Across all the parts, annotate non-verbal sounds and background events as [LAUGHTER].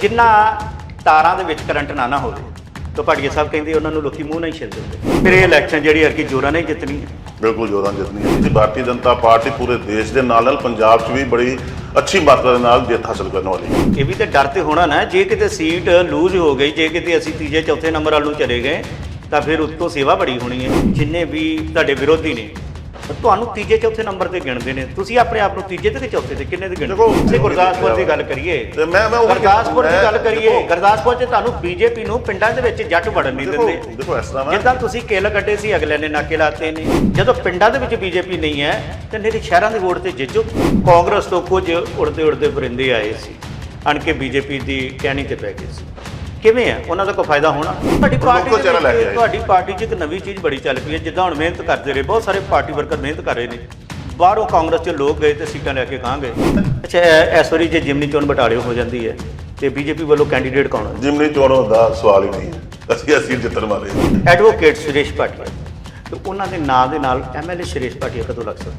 ਜਿਨ੍ਹਾਂ ਤਾਰਾਂ ਦੇ ਵਿੱਚ ਕਰੰਟ ਨਾ ਨਾ ਹੋਵੇ। ਤਾਂ ਭਾਟੀਆ ਸਾਹਿਬ ਕਹਿੰਦੇ ਉਹਨਾਂ ਨੂੰ ਲੋਕੀ ਮੂੰਹ ਨਹੀਂ ਛਿਲ ਦਿੰਦੇ। ਫਿਰ ਇਹ ਇਲੈਕਸ਼ਨ ਜਿਹੜੀ ਹਰਕੀ ਜੋਰਾਂ ਨਹੀਂ ਜਿੱਤਣੀ ਹੈ। ਬਿਲਕੁਲ ਜੋਰਾਂ ਜਿੱਤਣੀ ਹੈ। ਜੀ ਭਾਰਤੀ ਜਨਤਾ ਪਾਰਟੀ ਪੂਰੇ ਦੇਸ਼ ਦੇ ਨਾਲ ਨਾਲ ਪੰਜਾਬ 'ਚ ਵੀ ਬੜੀ ਅੱਛੀ ਮਾਤਰਾ ਦੇ ਨਾਲ ਜਿੱਤ ਹਾਸਲ ਕਰਨ ਵਾਲੀ ਹੈ। ਇਹ ਵੀ ਤਾਂ ਡਰ ਤੇ ਹੋਣਾ ਨਾ ਜੇ ਕਿਤੇ ਸੀਟ ਲੂਜ਼ ਹੋ ਗਈ ਜੇ ਕਿਤੇ ਅਸੀਂ ਤੀਜੇ ਚੌਥੇ ਨੰਬਰ ਵੱਲ ਨੂੰ ਚਲੇ ਗਏ ਤਾਂ ਫਿਰ ਉੱਤੋਂ ਸੇਵਾ ਬੜੀ ਹੋਣੀ ਹੈ। ਜਿੰਨੇ ਵੀ ਤੁਹਾਡੇ ਵਿਰੋਧੀ ਨੇ ਤਾਂ ਤੁਹਾਨੂੰ ਤੀਜੇ ਚੌਥੇ ਨੰਬਰ ਤੇ ਗਿਣਦੇ ਨੇ। ਤੁਸੀਂ ਆਪਣੇ ਆਪ ਨੂੰ ਤੀਜੇ ਤੇ ਚੌਥੇ ਤੇ ਕਿੰਨੇ ਤੇ ਗਿਣਦੇ ਦੇਖੋ, ਜੇ ਗੁਰਦਾਸਪੁਰ ਦੀ ਗੱਲ ਕਰੀਏ। ਤੇ ਮੈਂ ਮੈਂ ਉਹ ਗੁਰਦਾਸਪੁਰ ਦੀ ਗੱਲ ਕਰੀਏ। ਦੇਖੋ, ਗੁਰਦਾਸਪੁਰ 'ਚ ਤੁਹਾਨੂੰ ਬੀਜੇਪੀ ਨੂੰ ਪਿੰਡਾਂ ਦੇ ਵਿੱਚ ਜੱਟ ਵੜਨ ਨਹੀਂ ਦੇਖੋ ਦਿੰਦੇ। ਦੇਖੋ ਇਸ ਤਰ੍ਹਾਂ ਵਾ ਜਿੱਦਾਂ ਤੁਸੀਂ ਕਿੱਲ ਕੱਢੇ ਸੀ ਅਗਲੇ ਨੇ ਨਾਕੇ ਲਾਤੇ ਨੇ। ਜਦੋਂ ਪਿੰਡਾਂ ਦੇ ਵਿੱਚ ਬੀਜੇਪੀ ਨਹੀਂ ਹੈ ਤੇ ਨਹੀਂ ਸ਼ਹਿਰਾਂ ਦੇ ਵੋਟ ਤੇ ਜਿੱਜੋ। ਕਾਂਗਰਸ ਤੋਂ ਕੁਝ ਉੜਦੇ ਉੜਦੇ ਪਰਿੰਦੇ ਆਏ ਸੀ। ਅਣ ਕੇ ਬੀਜੇਪੀ ਦੀ ਕਹਿਣੀ ਤੇ ਪੈ ਗਏ ਸੀ। ਕਿਵੇਂ ਹੈ ਉਹਨਾਂ ਦਾ ਕੋਈ ਫਾਇਦਾ ਹੋਣਾ? ਤੁਹਾਡੀ ਪਾਰਟੀ ਦੇ ਚਿਹਰਾ ਲੈ ਕੇ ਵਿੱਚ। ਤੁਹਾਡੀ ਪਾਰਟੀ 'ਚ ਇੱਕ ਨਵੀਂ ਚੀਜ਼ ਬੜੀ ਚੱਲ ਪਈ ਹੈ ਜਿੱਦਾਂ ਹੁਣ ਮਿਹਨਤ ਕਰਦੇ ਰਹੇ ਬਹੁਤ ਸਾਰੇ ਪਾਰਟੀ ਵਰਕਰ ਮਿਹਨਤ ਕਰ ਰਹੇ ਨੇ। ਬਾਹਰੋਂ ਕਾਂਗਰਸ 'ਚ ਲੋਕ ਗਏ ਤੇ ਸੀਟਾਂ ਲੈ ਕੇ ਗਾਂ ਗਏ। ਅੱਛਾ ਇਹ- ਇਸ ਵਾਰੀ ਜੇ ਜਿਮਨੀ ਚੋਣ ਬਟਾਲੇ ਹੋ ਜਾਂਦੀ ਹੈ ਤੇ ਬੀਜੇਪੀ ਵੱਲੋਂ ਕੈਂਡੀਡੇਟ ਕੌਣ ਹੈ? ਜਿਮਨੀ ਚੋਣੋਂ ਦਾ ਸਵਾਲ ਹੀ ਨਹੀਂ ਹੈ। ਅਸੀਂ ਅਸੀਂ ਜਿੱਤਣ ਵਾਲੇ ਹਾਂ। ਐਡਵੋਕੇਟ ਸੁਰੇਸ਼ ਭਾਟੀਆ। ਤੇ ਉਹਨਾਂ ਦੇ ਨਾਂ ਦੇ ਨਾਲ ਐਮਐਲਏ ਸੁਰੇਸ਼ ਭਾਟੀਆ ਕਦੋਂ ਲੱਗ ਸਕਦਾ?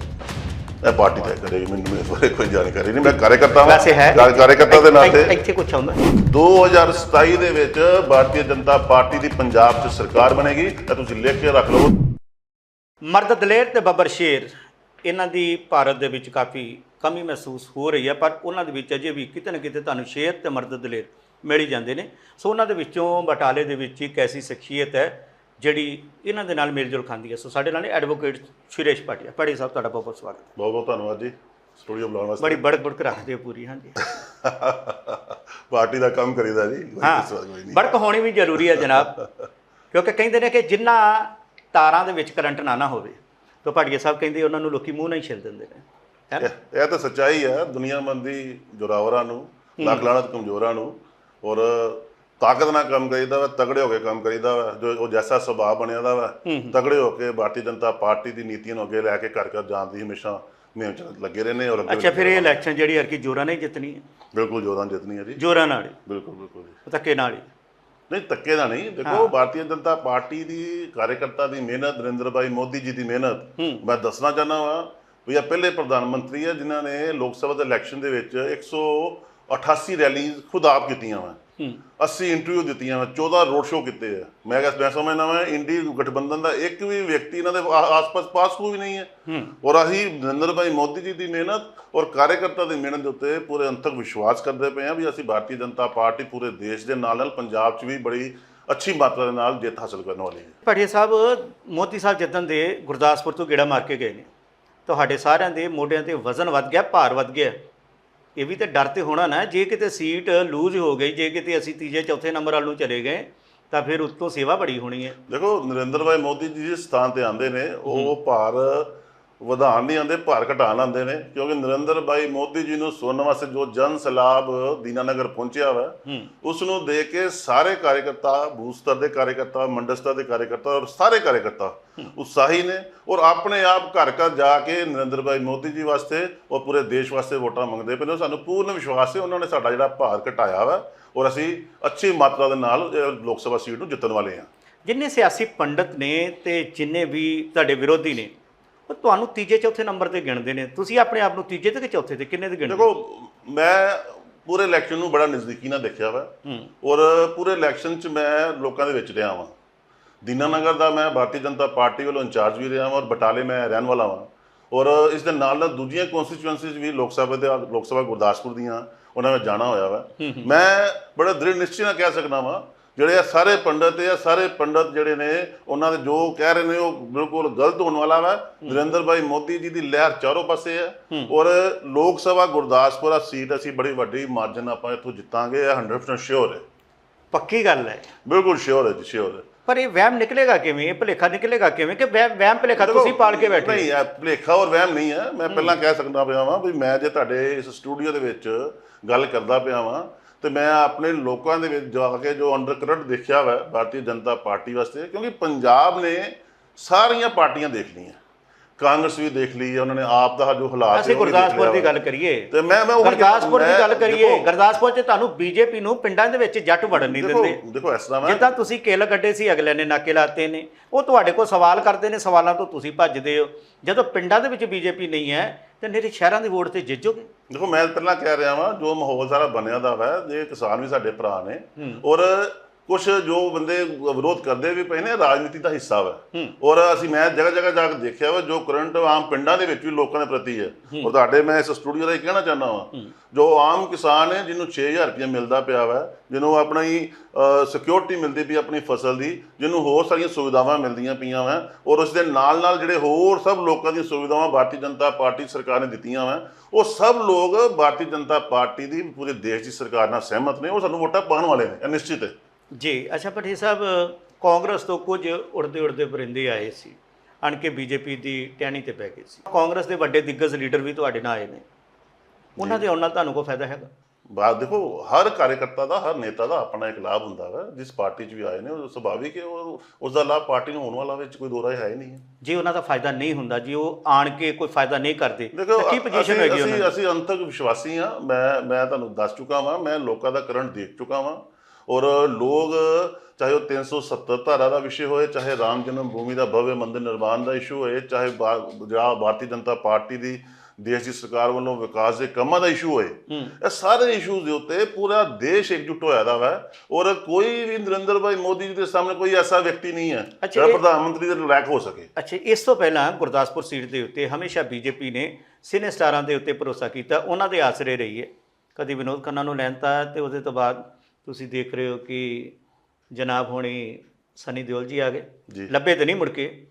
ਇਹ ਪਾਰਟੀ ਤੈਅ ਕਰੇਗੀ ਮੈਨੂੰ ਇਸ ਬਾਰੇ ਕੋਈ ਜਾਣਕਾਰੀ ਨਹੀਂ ਮੈਂ ਕਾਰਜਕਰਤਾ ਹਾਂ ਵੈਸੇ ਹੈ। ਕਾਰ- ਕਾਰਜਕਰਤਾ ਦੇ ਨਾਤੇ ਇੱਥੇ- ਕੁਝ ਆਉਂਦਾ? 2027 ਦੇ ਵਿੱਚ ਭਾਰਤੀ ਜਨਤਾ ਪਾਰਟੀ ਦੀ ਪੰਜਾਬ 'ਚ ਸਰਕਾਰ ਬਣੇਗੀ ਤਾਂ ਤੁਸੀਂ ਲਿਖ ਕੇ ਰੱਖ ਲਓ। ਮਰਦ ਦਲੇਰ ਤੇ ਬੱਬਰ ਸ਼ੇਰ ਇਹਨਾਂ ਦੀ ਭਾਰਤ ਦੇ ਵਿੱਚ ਕਾਫੀ ਕਮੀ ਮਹਿਸੂਸ ਹੋ ਰਹੀ ਹੈ ਪਰ ਉਹਨਾਂ ਦੇ ਵਿੱਚ ਅਜੇ ਵੀ ਕਿਤੇ ਨਾ ਕਿਤੇ ਤੁਹਾਨੂੰ ਸ਼ੇਰ ਤੇ ਮਰਦ ਦਲੇਰ ਮਿਲ ਹੀ ਜਾਂਦੇ ਨੇ। ਸੋ ਉਹਨਾਂ ਦੇ ਵਿੱਚੋਂ ਬਟਾਲੇ ਦੇ ਵਿੱਚ ਇੱਕ ਐਸੀ ਸ਼ਖਸੀਅਤ ਹੈ ਜਿਹੜੀ ਇਹਨਾਂ ਦੇ ਨਾਲ ਮੇਲਜੋਲ ਖਾਂਦੀ ਹੈ। ਸੋ ਸਾਡੇ ਨਾਲ ਐਡਵੋਕੇਟ ਸੁਰੇਸ਼ ਭਾਟੀਆ। ਭਾਟੀ ਸਾਹਿਬ ਤੁਹਾਡਾ ਬਹੁਤ ਬਹੁਤ ਸਵਾਗਤ। ਬਹੁਤ ਬਹੁਤ ਧੰਨਵਾਦ ਜੀ। ਸਟੂਡੀਓ ਬੁਲਾਉਣ ਵਾਸਤੇ। ਬੜੀ ਬੜਕ ਬੜਕ ਰੱਖਦੇ ਹੋ ਪੂਰੀ ਹਾਂਜੀ। [LAUGHS] ਪਾਰਟੀ ਦਾ ਕੰਮ ਕਰੀਦਾ ਜੀ। ਹਾਂ ਬੜਕ ਹੋਣੀ ਵੀ ਜ਼ਰੂਰੀ ਹੈ ਜਨਾਬ। ਕਿਉਂਕਿ ਕਹਿੰਦੇ ਨੇ ਕਿ ਜਿੰਨਾ ਤਾਰਾਂ ਦੇ ਵਿੱਚ ਕਰੰਟ ਨਾ ਨਾ ਹੋਵੇ ਤਾਂ ਭਾਟੀਆ ਸਾਹਿਬ ਕਹਿੰਦੇ ਉਹਨਾਂ ਨੂੰ ਲੋਕੀ ਮੂੰਹ ਨਹੀਂ ਛਿਲ ਦਿੰਦੇ ਨੇ। ਹੈ ਇਹ ਤਾਂ ਸੱਚਾਈ ਹੈ। ਦੁਨੀਆਮੰਦੀ ਜੋਰਾਵਰਾਂ ਨੂੰ ਲੱਖ ਲਾਣਤ ਕਮਜ਼ੋਰਾਂ ਨੂੰ ਔਰ ਤਾਕਤ ਨਾਲ ਕੰਮ ਕਰੀਦਾ ਵਾ ਤਗੜੇ ਹੋ ਕੇ ਕੰਮ ਕਰੀਦਾ ਵਾ ਜੋ ਉਹ ਜੈਸਾ ਸੁਭਾਅ ਬਣਿਆ ਦਾ ਵਾ ਤਗੜੇ ਹੋ। ਕੇ ਭਾਰਤੀ ਜਨਤਾ ਪਾਰਟੀ ਦੀ ਨੀਤੀਆਂ ਨੂੰ ਅੱਗੇ ਲੈ ਕੇ ਘਰ ਘਰ ਜਾਣ ਦੀ ਹਮੇਸ਼ਾ ਮੁਹਿੰਮ ਚ ਲੱਗੇ ਰਹਿੰਦੇ ਔਰ ਅੱਗੇ ਅੱਛਾ ਫਿਰ ਇਹ ਇਲੈਕਸ਼ਨ ਜਿਹੜੀ ਹਰਕੀ ਜੋਰਾਂ ਨਹੀਂ ਜਿੱਤਣੀ ਹੈ? ਬਿਲਕੁਲ ਜੋਰਾਂ ਜਿੱਤਣੀ ਹੈ ਜੀ। ਜੋਰਾਂ ਨਾਲ ਹੀ? ਬਿਲਕੁਲ ਬਿਲਕੁਲ ਜੀ। ਧੱਕੇ ਨਾਲ ਹੀ? ਨਹੀਂ ਧੱਕੇ ਦਾ ਨਹੀਂ। ਦੇਖੋ ਭਾਰਤੀ ਜਨਤਾ ਪਾਰਟੀ ਦੀ ਕਾਰਜਕਰਤਾ ਦੀ ਮਿਹਨਤ ਨਰਿੰਦਰ ਭਾਈ ਮੋਦੀ ਜੀ ਦੀ ਮਿਹਨਤ ਮੈਂ ਦੱਸਣਾ ਚਾਹਨਾ ਵਾਂ ਵੀ ਇਹ ਪਹਿਲੇ ਪ੍ਰਧਾਨ ਮੰਤਰੀ ਆ ਜਿਨ੍ਹਾਂ ਨੇ ਲੋਕ ਸਭਾ ਦੇ ਇਲੈਕਸ਼ਨ ਦੇ ਵਿੱਚ 188 ਰੈਲੀਜ਼ ਖੁਦ ਆਪ ਕੀਤੀਆਂ ਵਾ। 80 ਇੰਟਰਵਿਊ ਦਿੱਤੀਆਂ ਵਾ 14 ਰੋਡ ਸ਼ੋਅ ਕੀਤੇ ਆ। ਮੈਂ ਕਿਹਾ ਮੈਂ ਸਮਝਦਾ ਵਾਂ ਇੰਡੀ ਗਠਬੰਧਨ ਦਾ ਇੱਕ ਵੀ ਵਿਅਕਤੀ ਇਹਨਾਂ ਦੇ ਆਸ-ਪਾਸ ਪਾਸ ਕੋਈ ਵੀ ਨਹੀਂ ਹੈ। ਔਰ ਅਸੀਂ ਨਰਿੰਦਰ ਭਾਈ ਮੋਦੀ ਜੀ ਦੀ ਮਿਹਨਤ ਔਰ ਕਾਰਜਕਰਤਾ ਦੀ ਮਿਹਨਤ ਦੇ ਉੱਤੇ ਪੂਰੇ ਅੰਤਕ ਵਿਸ਼ਵਾਸ ਕਰਦੇ ਪਏ ਆ ਵੀ ਅਸੀਂ ਭਾਰਤੀ ਜਨਤਾ ਪਾਰਟੀ ਪੂਰੇ ਦੇਸ਼ ਦੇ ਨਾਲ ਨਾਲ ਪੰਜਾਬ 'ਚ ਵੀ ਬੜੀ ਅੱਛੀ ਮਾਤਰਾ ਦੇ ਨਾਲ ਜਿੱਤ ਹਾਸਲ ਕਰਨ ਵਾਲੀ ਹੈ। ਭਾਟੀਆ ਸਾਹਿਬ ਮੋਦੀ ਸਾਹਿਬ ਜਿੱਦਣ ਦੇ ਗੁਰਦਾਸਪੁਰ ਤੋਂ ਗੇੜਾ ਮਾਰ ਕੇ ਗਏ ਨੇ ਤੁਹਾਡੇ ਸਾਰਿਆਂ ਦੇ ਮੋਢਿਆਂ ਤੇ ਵਜ਼ਨ ਵੱਧ ਗਿਆ ਭਾਰ ਵੱਧ ਗਿਆ। ਇਹ ਵੀ ਤਾਂ ਡਰ ਤੇ ਹੋਣਾ ਨਾ ਜੇ ਕਿਤੇ ਸੀਟ ਲੂਜ਼ ਹੋ ਗਈ ਜੇ ਕਿਤੇ ਅਸੀਂ ਤੀਜੇ ਚੌਥੇ ਨੰਬਰ ਵੱਲ ਨੂੰ ਚਲੇ ਗਏ ਤਾਂ ਫਿਰ ਉੱਤੋਂ ਸੇਵਾ ਬੜੀ ਹੋਣੀ ਹੈ। ਦੇਖੋ ਨਰਿੰਦਰ ਭਾਈ ਮੋਦੀ ਜੀ ਜਿਸ ਸਥਾਨ ਤੇ ਆਉਂਦੇ ਨੇ ਉਹ ਭਾਰ ਵਧਾਉਣ ਨਹੀਂ ਆਉਂਦੇ ਭਾਰ ਘਟਾਉਣ ਆਉਂਦੇ ਨੇ ਕਿਉਂਕਿ ਨਰਿੰਦਰ ਭਾਈ ਮੋਦੀ ਜੀ ਨੂੰ ਸੁਣਨ ਵਾਸਤੇ ਜੋ ਜਨ ਸਲਾਬ ਦੀਨਾਨਗਰ ਪਹੁੰਚਿਆ ਵਾ ਉਸ ਨੂੰ ਦੇ ਕੇ ਸਾਰੇ ਕਾਰਜਕਰਤਾ ਬੂਥ ਸਤਰ ਦੇ ਕਾਰਜਕਰਤਾ ਮੰਡਲ ਸਤਰ ਦੇ ਕਾਰਜਕਰਤਾ ਔਰ ਸਾਰੇ ਕਾਰਜਕਰਤਾ ਉਤਸ਼ਾਹੀ ਨੇ ਔਰ ਆਪਣੇ ਆਪ ਘਰ ਘਰ ਜਾ ਕੇ ਨਰਿੰਦਰ ਭਾਈ ਮੋਦੀ ਜੀ ਵਾਸਤੇ ਔਰ ਪੂਰੇ ਦੇਸ਼ ਵਾਸਤੇ ਵੋਟਾਂ ਮੰਗਦੇ ਪਏ ਨੇ। ਸਾਨੂੰ ਪੂਰਨ ਵਿਸ਼ਵਾਸ ਹੈ ਉਹਨਾਂ ਨੇ ਸਾਡਾ ਜਿਹੜਾ ਭਾਰ ਘਟਾਇਆ ਵਾ ਔਰ ਅਸੀਂ ਅੱਛੀ ਮਾਤਰਾ ਦੇ ਨਾਲ ਲੋਕ ਸਭਾ ਸੀਟ ਨੂੰ ਜਿੱਤਣ ਵਾਲੇ ਹਾਂ। ਜਿੰਨੇ ਸਿਆਸੀ ਪੰਡਤ ਨੇ ਤੇ ਜਿੰਨੇ ਵੀ ਤੁਹਾਡੇ ਵਿਰੋਧੀ ਨੇ ਉਹ ਤੁਹਾਨੂੰ ਤੀਜੇ ਚੌਥੇ ਨੰਬਰ ਤੇ ਗਿਣਦੇ ਨੇ। ਤੁਸੀਂ ਆਪਣੇ ਆਪ ਨੂੰ ਤੀਜੇ ਤੇ ਕਿ ਚੌਥੇ ਤੇ ਕਿੰਨੇ ਤੇ ਗਿਣਦੇ ਦੇਖੋ ਮੈਂ ਪੂਰੇ ਇਲੈਕਸ਼ਨ ਨੂੰ ਬੜਾ ਨਜ਼ਦੀਕੀ ਨਾਲ ਦੇਖਿਆ ਵਾ। ਔਰ ਪੂਰੇ ਇਲੈਕਸ਼ਨ 'ਚ ਮੈਂ ਲੋਕਾਂ ਦੇ ਵਿੱਚ ਰਿਹਾ ਵਾਂ। ਦੀਨਾਨਗਰ ਦਾ ਮੈਂ ਭਾਰਤੀ ਜਨਤਾ ਪਾਰਟੀ ਵੱਲੋਂ ਇੰਚਾਰਜ ਵੀ ਰਿਹਾ ਵਾਂ ਔਰ ਬਟਾਲੇ ਮੈਂ ਰਹਿਣ ਵਾਲਾ ਵਾਂ। ਔਰ ਇਸ ਦੇ ਨਾਲ ਨਾਲ ਦੂਜੀਆਂ ਕਨਸਟੀਚੁਐਂਸੀਜ਼ ਵੀ ਲੋਕ ਸਭਾ ਦੇ ਲੋਕ ਸਭਾ ਗੁਰਦਾਸਪੁਰ ਦੀਆਂ ਉਹਨਾਂ ਵਿੱਚ ਜਾਣਾ ਹੋਇਆ ਵਾ। ਮੈਂ ਬੜਾ ਦ੍ਰਿੜ ਨਿਸ਼ਚੈ ਨਾਲ ਕਹਿ ਸਕਦਾ ਵਾਂ ਜਿਹੜੇ ਆ ਸਾਰੇ ਪੰਡਤ ਇਹ ਸਾਰੇ ਪੰਡਤ ਜਿਹੜੇ ਨੇ ਉਹਨਾਂ ਦੇ ਜੋ ਕਹਿ ਰਹੇ ਨੇ ਉਹ ਬਿਲਕੁਲ ਗਲਤ ਹੋਣ ਵਾਲਾ ਵਾ। ਨਰਿੰਦਰ ਭਾਈ ਮੋਦੀ ਜੀ ਦੀ ਲਹਿਰ ਚਾਰੋਂ ਪਾਸੇ ਹੈ। ਔਰ ਲੋਕ ਸਭਾ ਗੁਰਦਾਸਪੁਰ ਆ ਸੀਟ ਅਸੀਂ ਬੜੀ ਵੱਡੀ ਮਾਰਜਨ ਆਪਾਂ ਇੱਥੋਂ ਜਿੱਤਾਂਗੇ ਇਹ 100% ਸ਼ੋਰ ਹੈ। ਪੱਕੀ ਗੱਲ ਹੈ। ਬਿਲਕੁਲ ਸ਼ੋਰ ਹੈ ਜੀ ਸ਼ੋਰ ਹੈ। ਪਰ ਇਹ ਵਹਿਮ ਨਿਕਲੇਗਾ ਕਿਵੇਂ? ਇਹ ਭੁਲੇਖਾ ਨਿਕਲੇਗਾ ਕਿਵੇਂ? ਕਿ ਵਹਿਮ ਵਹਿਮ ਭੁਲੇਖਾ ਤੁਸੀਂ ਪਾਲ ਕੇ ਬੈਠੇ ਨਹੀਂ ਇਹ ਭੁਲੇਖਾ ਔਰ ਵਹਿਮ ਨਹੀਂ ਹੈ। ਮੈਂ ਪਹਿਲਾਂ ਕਹਿ ਸਕਦਾ ਪਿਆ ਵਾਂ ਵੀ ਮੈਂ ਜੇ ਤੁਹਾਡੇ ਇਸ ਸਟੂਡੀਓ ਦੇ ਵਿੱਚ ਗੱਲ ਕਰਦਾ ਪਿਆ ਵਾਂ ਤੇ ਮੈਂ ਆਪਣੇ ਲੋਕਾਂ ਦੇ ਵਿੱਚ ਜਾ ਕੇ ਜੋ ਅੰਡਰ ਕਰੰਟ ਦੇਖਿਆ ਵਾ ਭਾਰਤੀ ਜਨਤਾ ਪਾਰਟੀ ਵਾਸਤੇ ਕਿਉਂਕਿ ਪੰਜਾਬ ਨੇ ਸਾਰੀਆਂ ਪਾਰਟੀਆਂ ਦੇਖ ਲਈਆਂ। ਕਾਂਗਰਸ ਵੀ ਦੇਖ ਲਈ ਉਹਨਾਂ ਨੇ ਆਪ ਦਾ ਜੋ ਹਾਲਾਤ ਅਸੀਂ ਗੁਰਦਾਸਪੁਰ ਦੀ। ਗੱਲ ਕਰੀਏ। ਤੇ ਮੈਂ ਮੈਂ ਗੁਰਦਾਸਪੁਰ ਦੀ ਗੱਲ ਕਰੀਏ ਗੁਰਦਾਸਪੁਰ 'ਚ ਤੁਹਾਨੂੰ ਬੀਜੇਪੀ ਨੂੰ ਪਿੰਡਾਂ ਦੇ ਵਿੱਚ ਜੱਟ ਵੜਨ ਨਹੀਂ ਦਿੰਦੇ। ਦੇਖੋ ਇਸ ਤਰ੍ਹਾਂ ਜਿੱਦਾਂ ਤੁਸੀਂ ਕਿੱਲ ਕੱਢੇ ਸੀ ਅਗਲੇ ਨੇ ਨਾਕੇ ਲਾਤੇ ਨੇ ਉਹ ਤੁਹਾਡੇ ਕੋਲ ਸਵਾਲ ਕਰਦੇ ਨੇ ਸਵਾਲਾਂ ਤੋਂ ਤੁਸੀਂ ਭੱਜਦੇ ਹੋ। ਜਦੋਂ ਪਿੰਡਾਂ ਦੇ ਵਿੱਚ ਬੀਜੇਪੀ ਨਹੀਂ ਹੈ ਤੇ ਨੇਰੇ ਸ਼ਹਿਰਾਂ ਦੀ ਵੋਟ ਤੇ ਜਿੱਜੋਗੇ ਦੇਖੋ ਮੈਂ ਪਹਿਲਾਂ ਕਹਿ ਰਿਹਾ ਵਾਂ ਜੋ ਮਾਹੌਲ ਸਾਰਾ ਬਣਿਆ ਦਾ ਵਾ ਇਹ ਕਿਸਾਨ ਵੀ ਸਾਡੇ ਭਰਾ ਨੇ। ਔਰ ਕੁਝ ਜੋ ਬੰਦੇ ਵਿਰੋਧ ਕਰਦੇ ਵੀ ਪਏ ਨੇ ਰਾਜਨੀਤੀ ਦਾ ਹਿੱਸਾ ਵਾ। ਔਰ ਅਸੀਂ ਮੈਂ ਜਗ੍ਹਾ ਜਗ੍ਹਾ ਜਾ ਕੇ ਦੇਖਿਆ ਵਾ ਜੋ ਕਰੰਟ ਆਮ ਪਿੰਡਾਂ ਦੇ ਵਿੱਚ ਵੀ ਲੋਕਾਂ ਦੇ ਪ੍ਰਤੀ ਹੈ। ਔਰ ਤੁਹਾਡੇ ਮੈਂ ਇਸ ਸਟੂਡੀਓ ਦਾ ਇਹ ਕਹਿਣਾ ਚਾਹੁੰਦਾ ਵਾਂ ਜੋ ਆਮ ਕਿਸਾਨ ਹੈ ਜਿਹਨੂੰ 6000 ਰੁਪਏ ਮਿਲਦਾ ਪਿਆ ਵਾ ਜਿਹਨੂੰ ਆਪਣੀ ਸਿਕਿਉਰਿਟੀ ਮਿਲਦੀ ਪਈ ਆਪਣੀ ਫਸਲ ਦੀ ਜਿਹਨੂੰ ਹੋਰ ਸਾਰੀਆਂ ਸੁਵਿਧਾਵਾਂ ਮਿਲਦੀਆਂ ਪਈਆਂ ਵਾ ਔਰ ਉਸ ਦੇ ਨਾਲ ਨਾਲ ਜਿਹੜੇ ਹੋਰ ਸਭ ਲੋਕਾਂ ਦੀਆਂ ਸੁਵਿਧਾਵਾਂ ਭਾਰਤੀ ਜਨਤਾ ਪਾਰਟੀ ਸਰਕਾਰ ਨੇ ਦਿੱਤੀਆਂ ਵਾ ਉਹ ਸਭ ਲੋਕ ਭਾਰਤੀ ਜਨਤਾ ਪਾਰਟੀ ਦੀ ਪੂਰੇ ਦੇਸ਼ ਦੀ ਸਰਕਾਰ ਨਾਲ ਸਹਿਮਤ ਨੇ ਉਹ ਸਾਨੂੰ ਵੋਟਾਂ ਪਾਉਣ ਵਾਲੇ ਨੇ ਇਹ ਨਿਸ਼ਚਿਤ ਹੈ। ਜੀ ਅੱਛਾ ਭੱਟੀ ਸਾਹਿਬ ਕਾਂਗਰਸ ਤੋਂ ਕੁਝ ਉੜਦੇ ਉੜਦੇ ਪਰਿੰਦੇ ਆਏ ਸੀ। ਅਣ ਕੇ ਬੀਜੇਪੀ ਦੀ ਟਹਿਣੀ ਤੇ ਪੈ ਗਏ ਸੀ। ਕਾਂਗਰਸ ਦੇ ਵੱਡੇ ਦਿੱਗਜ ਲੀਡਰ ਵੀ ਤੁਹਾਡੇ ਨਾਲ ਆਏ ਨੇ। ਉਹਨਾਂ ਦੇ ਆਉਣ ਨਾਲ ਤੁਹਾਨੂੰ ਕੋਈ ਫਾਇਦਾ ਹੈਗਾ? ਬਾਤ ਦੇਖੋ ਹਰ ਕਾਰਜਕਰਤਾ ਦਾ ਹਰ ਨੇਤਾ ਦਾ ਆਪਣਾ ਇੱਕ ਲਾਭ ਹੁੰਦਾ ਵਾ। ਜਿਸ ਪਾਰਟੀ 'ਚ ਵੀ ਆਏ ਨੇ ਉਹ ਸੁਭਾਵਿਕ ਹੈ ਉਹ ਉਸ ਦਾ ਲਾਭ ਪਾਰਟੀ ਨੂੰ ਹੋਣ ਵਾਲਾ ਵਿੱਚ ਕੋਈ ਦੋ ਰਾਏ ਹੈ ਹੀ ਨਹੀਂ ਹੈ। ਜੇ ਉਹਨਾਂ ਦਾ ਫਾਇਦਾ ਨਹੀਂ ਹੁੰਦਾ ਜੀ ਉਹ ਆਣ ਕੇ ਕੋਈ ਫਾਇਦਾ ਨਹੀਂ ਕਰਦੇ ਕੀ ਪੋਜੀਸ਼ਨ ਹੋਏਗੀ ਉਹਨਾਂ ਦੀ? ਅਸੀਂ ਅੰਤਕ ਵਿਸ਼ਵਾਸੀ ਹਾਂ। ਮੈਂ ਮੈਂ ਤੁਹਾਨੂੰ ਦੱਸ ਚੁੱਕਾ ਵਾਂ ਮੈਂ ਲੋਕਾਂ ਦਾ ਕਰੰਟ ਦੇਖ ਚੁੱਕਾ ਵਾਂ। ਔਰ ਲੋਕ ਚਾਹੇ ਉਹ 370 ਧਾਰਾ ਦਾ ਵਿਸ਼ੇ ਹੋਏ ਚਾਹੇ ਰਾਮ ਜਨਮ ਭੂਮੀ ਦਾ ਭਵਯ ਮੰਦਿਰ ਨਿਰਮਾਣ ਦਾ ਇਸ਼ੂ ਹੋਏ ਚਾਹੇ ਬਾ- ਜਿਹੜਾ ਭਾਰਤੀ ਜਨਤਾ ਪਾਰਟੀ ਦੀ ਦੇਸ਼ ਦੀ ਸਰਕਾਰ ਵੱਲੋਂ ਵਿਕਾਸ ਦੇ ਕੰਮਾਂ ਦਾ ਇਸ਼ੂ ਹੋਏ ਇਹ ਸਾਰੇ ਇਸ਼ੂਜ਼ ਦੇ ਉੱਤੇ ਪੂਰਾ ਦੇਸ਼ ਇਕਜੁੱਟ ਹੋਇਆ ਦਾ ਵਾ। ਔਰ ਕੋਈ ਵੀ ਨਰਿੰਦਰ ਭਾਈ ਮੋਦੀ ਜੀ ਦੇ ਸਾਹਮਣੇ ਕੋਈ ਐਸਾ ਵਿਅਕਤੀ ਨਹੀਂ ਹੈ ਜਿਹੜਾ ਪ੍ਰਧਾਨ ਮੰਤਰੀ ਦੇ ਲਾਇਕ ਹੋ ਸਕੇ। ਅੱਛਾ ਇਸ ਤੋਂ ਪਹਿਲਾਂ ਗੁਰਦਾਸਪੁਰ ਸੀਟ ਦੇ ਉੱਤੇ ਹਮੇਸ਼ਾ ਬੀਜੇਪੀ ਨੇ ਸਿਨੇ ਸਟਾਰਾਂ ਦੇ ਉੱਤੇ ਭਰੋਸਾ ਕੀਤਾ ਉਹਨਾਂ ਦੇ ਆਸਰੇ ਰਹੀ ਹੈ ਕਦੀ ਵਿਨੋਦ ਖੰਨਾ ਨੂੰ ਲੈਣਤਾ ਤੇ ਉਹਦੇ ਤੋਂ ਬਾਅਦ ਤੁਸੀਂ ਦੇਖ ਰਹੇ ਹੋ ਕਿ ਜਨਾਬ ਹੋਣੀ ਸਨੀ ਦਿਓਲ ਜੀ ਆ ਗਏ। ਲੱਭੇ ਤੇ ਨਹੀਂ ਮੁੜ ਕੇ।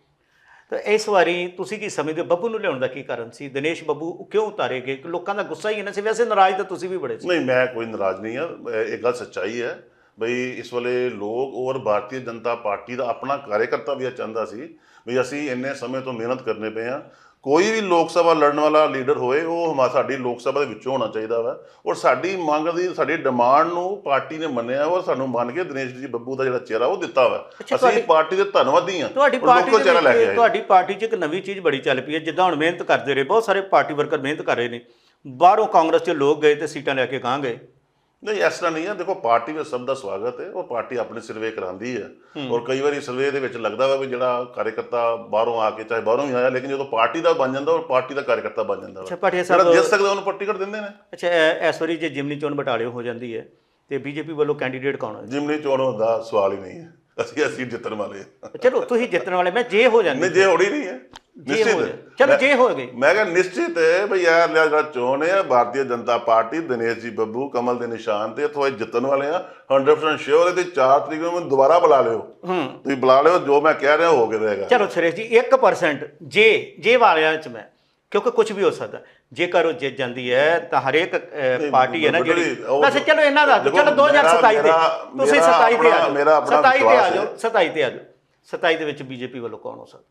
ਤਾਂ ਇਸ ਵਾਰੀ ਤੁਸੀਂ ਕੀ ਸਮਝਦੇ ਹੋ? ਬੱਬੂ ਨੂੰ ਲਿਆਉਣ ਦਾ ਕੀ ਕਾਰਨ ਸੀ? ਦਿਨੇਸ਼ ਬੱਬੂ ਕਿਉਂ ਉਤਾਰੇ ਗਏ? ਲੋਕਾਂ ਦਾ ਗੁੱਸਾ ਹੀ ਇਹਨਾਂ ਸੀ। ਵੈਸੇ ਨਾਰਾਜ਼ ਤਾਂ ਤੁਸੀਂ ਵੀ ਬੜੇ ਸੀ। ਨਹੀਂ ਮੈਂ ਕੋਈ ਨਾਰਾਜ਼ ਨਹੀਂ ਹਾਂ। ਇਹ ਗੱਲ ਸੱਚਾਈ ਹੈ ਬਈ ਇਸ ਵੇਲੇ ਲੋਕ ਔਰ ਭਾਰਤੀ ਜਨਤਾ ਪਾਰਟੀ ਦਾ ਆਪਣਾ ਕਾਰਜਕਰਤਾ ਵੀ ਚਾਹੁੰਦਾ ਸੀ ਵੀ ਅਸੀਂ ਇੰਨੇ ਸਮੇਂ ਤੋਂ ਮਿਹਨਤ ਕਰਨੇ ਪਏ ਆ ਕੋਈ ਵੀ ਲੋਕ ਸਭਾ ਲੜਨ ਵਾਲਾ ਲੀਡਰ ਹੋਏ ਉਹ ਹਮਾ ਸਾਡੀ ਲੋਕ ਸਭਾ ਦੇ ਵਿੱਚੋਂ ਹੋਣਾ ਚਾਹੀਦਾ ਵਾ। ਔਰ ਸਾਡੀ ਮੰਗ ਦੀ ਸਾਡੀ ਡਿਮਾਂਡ ਨੂੰ ਪਾਰਟੀ ਨੇ ਮੰਨਿਆ ਔਰ ਸਾਨੂੰ ਮੰਨ ਕੇ ਦਿਨੇਸ਼ ਜੀ ਬੱਬੂ ਦਾ ਜਿਹੜਾ ਚਿਹਰਾ ਉਹ ਦਿੱਤਾ ਵਾ। ਅਸੀਂ ਪਾਰਟੀ ਦੇ ਧੰਨਵਾਦੀ ਹਾਂ ਤੁਹਾਡੀ ਪਾਰਟੀ ਦੇ ਚਿਹਰਾ ਲੈ ਕੇ ਵਿੱਚ ਆਏ ਤੁਹਾਡੀ ਪਾਰਟੀ 'ਚ ਇੱਕ ਨਵੀਂ ਚੀਜ਼ ਬੜੀ ਚੱਲ ਪਈ ਹੈ ਜਿੱਦਾਂ ਹੁਣ ਮਿਹਨਤ ਕਰਦੇ ਰਹੇ ਬਹੁਤ ਸਾਰੇ ਪਾਰਟੀ ਵਰਕਰ ਮਿਹਨਤ ਕਰ ਰਹੇ ਨੇ। ਬਾਹਰੋਂ ਕਾਂਗਰਸ 'ਚ ਲੋਕ ਗਏ ਤੇ ਸੀਟਾਂ ਲੈ ਕੇ ਗਾਂ ਗਏ। ਨਹੀਂ ਇਸ ਤਰ੍ਹਾਂ ਨਹੀਂ ਹੈ ਦੇਖੋ ਪਾਰਟੀ ਵਿੱਚ ਸਭ ਦਾ ਸਵਾਗਤ ਹੈ। ਉਹ ਪਾਰਟੀ ਆਪਣੇ ਸਰਵੇ ਕਰਾਉਂਦੀ ਹੈ। ਔਰ ਕਈ ਵਾਰੀ ਸਰਵੇ ਦੇ ਵਿੱਚ ਲੱਗਦਾ ਵਾ ਵੀ ਜਿਹੜਾ ਕਾਰਜਕਰਤਾ ਬਾਹਰੋਂ ਆ ਕੇ ਚਾਹੇ ਬਾਹਰੋਂ ਹੀ ਆਇਆ ਲੇਕਿਨ ਜਦੋਂ ਪਾਰਟੀ ਦਾ ਬਣ ਜਾਂਦਾ ਉਹ ਪਾਰਟੀ ਦਾ ਕਾਰਜਕਰਤਾ ਬਣ ਜਾਂਦਾ ਅੱਛਾ ਪਾਟਿਆ ਜਿਹੜਾ ਸਾਹਿਬ ਜਿੱਤ ਸਕਦਾ ਉਹਨੂੰ ਟਿਕਟ ਦਿੰਦੇ ਨੇ। ਅੱਛਾ ਇਸ ਵਾਰੀ ਜੇ ਜਿਮਨੀ ਚੋਣ ਬਟਾਲੇ ਹੋ ਜਾਂਦੀ ਹੈ ਤੇ ਬੀਜੇਪੀ ਵੱਲੋਂ ਕੈਂਡੀਡੇਟ ਕੌਣ ਹੈ? ਜਿਮਨੀ ਚੋਣ ਦਾ ਸਵਾਲ ਹੀ ਨਹੀਂ ਹੈ। ਅਸੀਂ ਸੀਟ ਜਿੱਤਣ ਵਾਲੇ। ਚਲੋ ਤੁਸੀਂ ਜਿੱਤਣ ਵਾਲੇ ਮੈਂ ਜੇ ਹੋ ਜਾਂਦੀ ਨਹੀਂ ਜੇ ਹੋੜੀ ਨਹੀਂ ਹੈ। ਜੇ ਹੋ ਨਿਸ਼ਚਿਤ। ਚਲੋ ਜੇ ਹੋ ਗਏ। ਮੈਂ ਕਿਹਾ ਨਿਸ਼ਚਿਤ ਹੈ ਵੀ ਯਾਰ ਲਿਆ ਜਿਹੜਾ ਚੋਣ ਹੈ ਭਾਰਤੀ ਜਨਤਾ ਪਾਰਟੀ ਦਿਨੇਸ਼ ਜੀ ਬੱਬੂ ਕਮਲ ਦੇ ਨਿਸ਼ਾਨ ਤੇ ਇੱਥੋਂ ਇਹ ਜਿੱਤਣ ਵਾਲੇ ਆ। 100% ਸ਼ੋਰ ਹੈ ਤੇ 4 ਤਰੀਕ ਨੂੰ ਮੈਨੂੰ ਦੁਬਾਰਾ ਬੁਲਾ ਲਿਓ। ਹੂੰ। ਤੁਸੀਂ ਬੁਲਾ ਲਿਓ ਜੋ ਮੈਂ ਕਹਿ ਰਿਹਾ ਹੋ ਕੇ ਰਹੇਗਾ ਚਲੋ ਸੁਰੇਸ਼ ਜੀ 1% ਜੇ ਜੇ ਵਾਲਿਆਂ 'ਚ ਮੈਂ ਕਿਉਂਕਿ ਕੁਝ ਵੀ ਹੋ ਸਕਦਾ। ਜੇਕਰ ਉਹ ਜਿੱਤ ਜਾਂਦੀ ਹੈ ਤਾਂ ਹਰੇਕ ਪਾਰਟੀ ਹੈ ਨਾ ਜਿਹੜੀ ਬੜੀ- ਉਹ- ਚਲੋ ਇਹਨਾਂ ਦਾ ਦੇਖੋ, ਚਲੋ 2027 ਤੇ ਮੇਰਾ- ਤੁਸੀਂ ਮੇਰਾ 27 ਤੇ ਆ ਆਪਣਾ- ਜਾਓ। ਮੇਰਾ ਆਪਣਾ 27 ਤੇ ਆ ਵਿਸ਼ਵਾਸ ਜਾਓ ਹੈ। 27 ਤੇ ਆ ਜਾਓ। 27 ਦੇ ਵਿੱਚ ਬੀਜੇਪੀ ਵੱਲੋਂ ਕੌਣ ਹੋ ਸਕਦਾ?